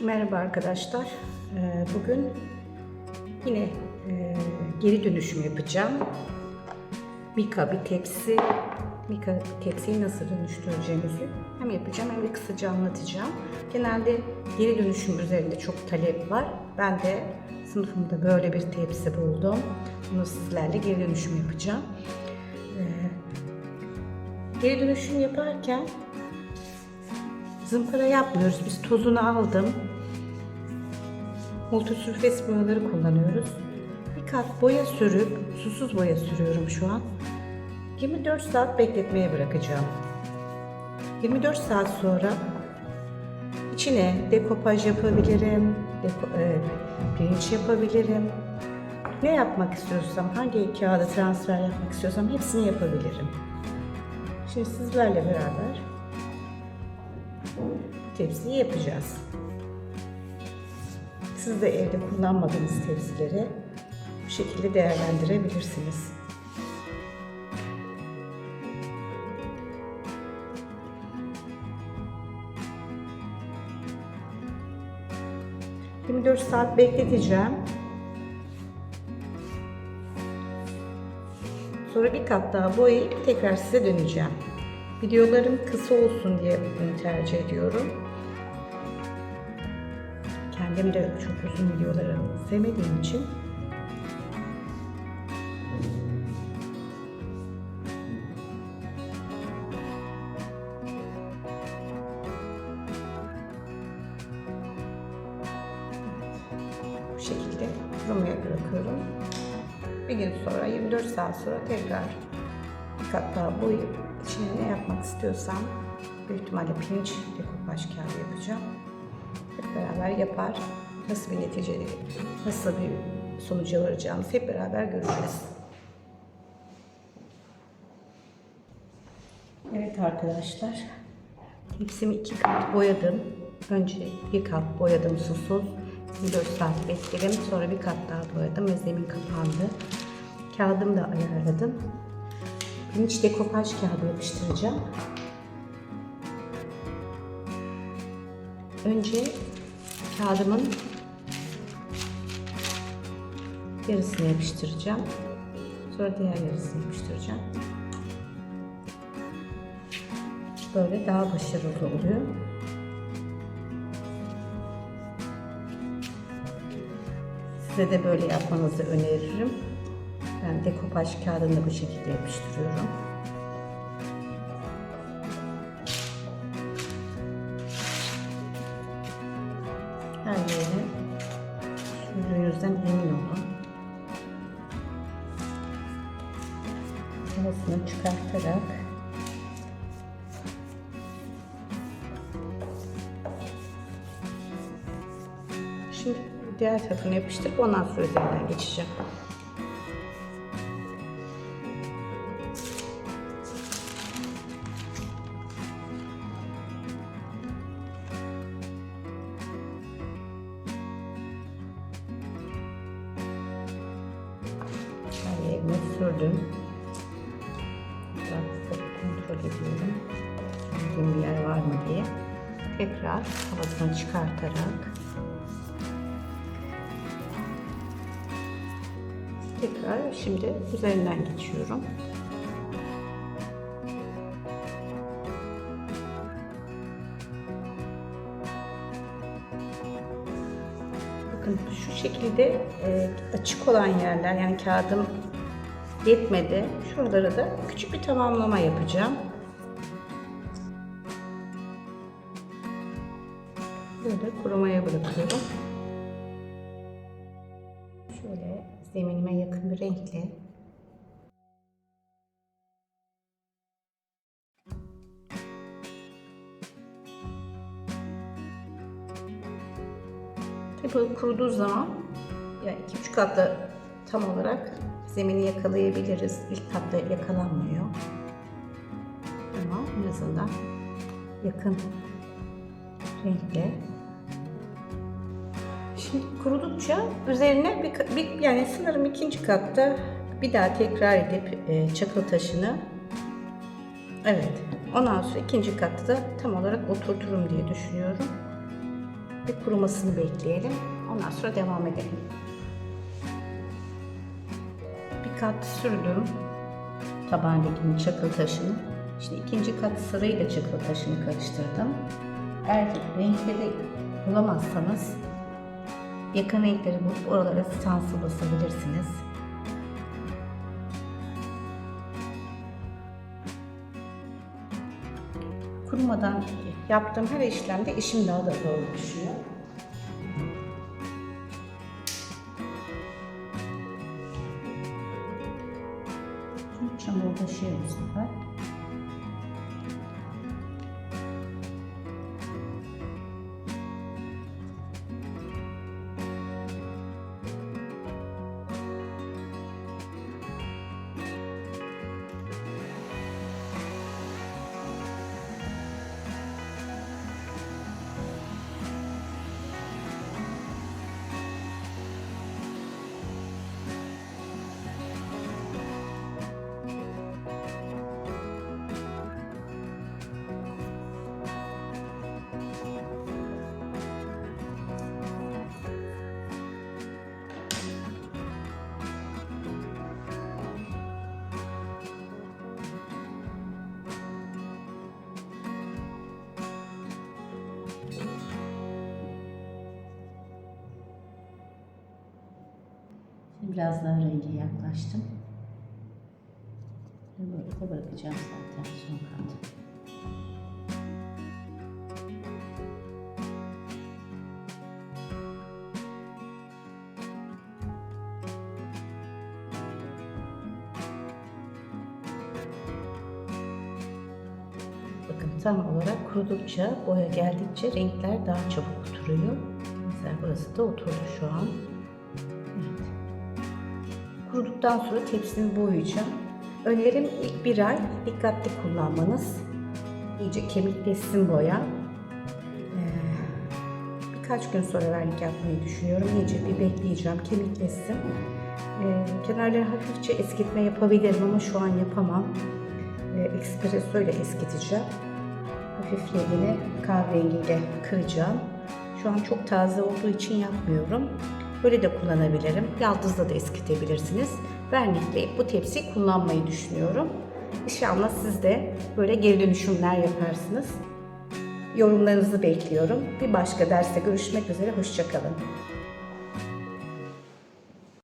Merhaba arkadaşlar. Ee, Bugün yine e, geri dönüşüm yapacağım. Mika bir tepsi, Mika tepsiyi nasıl dönüştüreceğimizi hem yapacağım hem de kısaca anlatacağım. Genelde geri dönüşüm üzerinde çok talep var. Ben de sınıfımda böyle bir tepsi buldum. Bunu sizlerle geri dönüşüm yapacağım. Ee, Geri dönüşüm yaparken Zımpara yapmıyoruz. Biz tozunu aldım. Multisürfes boyaları kullanıyoruz. Bir kat boya sürüp, susuz boya sürüyorum şu an. 24 saat bekletmeye bırakacağım. 24 saat sonra içine dekopaj yapabilirim, deko, e, pirinç yapabilirim. Ne yapmak istiyorsam, hangi kağıda transfer yapmak istiyorsam hepsini yapabilirim. Şimdi sizlerle beraber tepsiyi yapacağız. Siz de evde kullanmadığınız tepsileri bu şekilde değerlendirebilirsiniz. ...24 saat bekleteceğim. Sonra bir kat daha boyayıp tekrar size döneceğim. Videolarım kısa olsun diye bunu tercih ediyorum. Kendim de çok uzun videoları sevmediğim için bu şekilde kurumaya bırakıyorum. Bir gün sonra 24 saat sonra tekrar bir kat daha boyayıp içine ne yapmak istiyorsam büyük ihtimalle pirinç dekopaj kağıdı yapacağım. Hep beraber yapar. Nasıl bir netice, nasıl bir sonuca varacağımızı hep beraber göreceğiz. Evet arkadaşlar. Tepsimi iki kat boyadım. Önce bir kat boyadım susuz. 24 saat bekledim. Sonra bir kat daha boyadım ve zemin kapandı. Kağıdımı da ayarladım. Pirinç dekopaj kağıdı yapıştıracağım. Önce kağıdımın yarısını yapıştıracağım. Sonra diğer yarısını yapıştıracağım. Böyle daha başarılı oluyor. Size de böyle yapmanızı öneririm. Ben dekopaj kağıdını bu şekilde yapıştırıyorum. Havasını çıkartarak Şimdi diğer tarafını yapıştırıp ondan sonra üzerinden geçeceğim. Her yerine sürdüm. Ediyorum. Bir yer var mı diye. Tekrar havasını çıkartarak tekrar şimdi üzerinden geçiyorum. Bakın şu şekilde e, açık olan yerler yani kağıdım yetmedi. Şuralara da küçük bir tamamlama yapacağım. Böyle kurumaya bırakıyorum. Şöyle zeminime yakın bir renkle Tabii bu kuruduğu zaman yani iki üç katta tam olarak zemini yakalayabiliriz. İlk katta yakalanmıyor. Ama en azından yakın renkle. Şimdi kurudukça üzerine bir, bir yani sanırım ikinci katta bir daha tekrar edip e, çakıl taşını evet ondan sonra ikinci katta da tam olarak oturturum diye düşünüyorum. Bir kurumasını bekleyelim. Ondan sonra devam edelim. Bir kat sürdüm tabağındakinin çakıl taşını. Şimdi ikinci kat sırayla çakıl taşını karıştırdım. Eğer renkleri bulamazsanız yakın renkleri bulup oralara stencil basabilirsiniz. Kurumadan yaptığım her işlemde işim daha da zorlaşıyor. Çünkü çamurlaşıyor bu sefer. Biraz daha rengi yaklaştım. Ve Böyle bırakacağım zaten son kat. Bakın tam olarak kurudukça, boya geldikçe renkler daha çabuk oturuyor. Mesela burası da oturdu şu an. Kuruduktan sonra tepsimi boyayacağım. Önerim ilk bir ay dikkatli kullanmanız. İyice kemikleşsin boya. Ee, birkaç gün sonra vernik yapmayı düşünüyorum. İyice bir bekleyeceğim, kemikleşsin. Ee, kenarları hafifçe eskitme yapabilirim ama şu an yapamam. Ee, espresso ile eskiteceğim. Hafif rengini kahverengiyle kıracağım. Şu an çok taze olduğu için yapmıyorum. Böyle de kullanabilirim. Yaldızla da eskitebilirsiniz. Vernikleyip bu tepsiyi kullanmayı düşünüyorum. İnşallah siz de böyle geri dönüşümler yaparsınız. Yorumlarınızı bekliyorum. Bir başka derste görüşmek üzere. Hoşçakalın.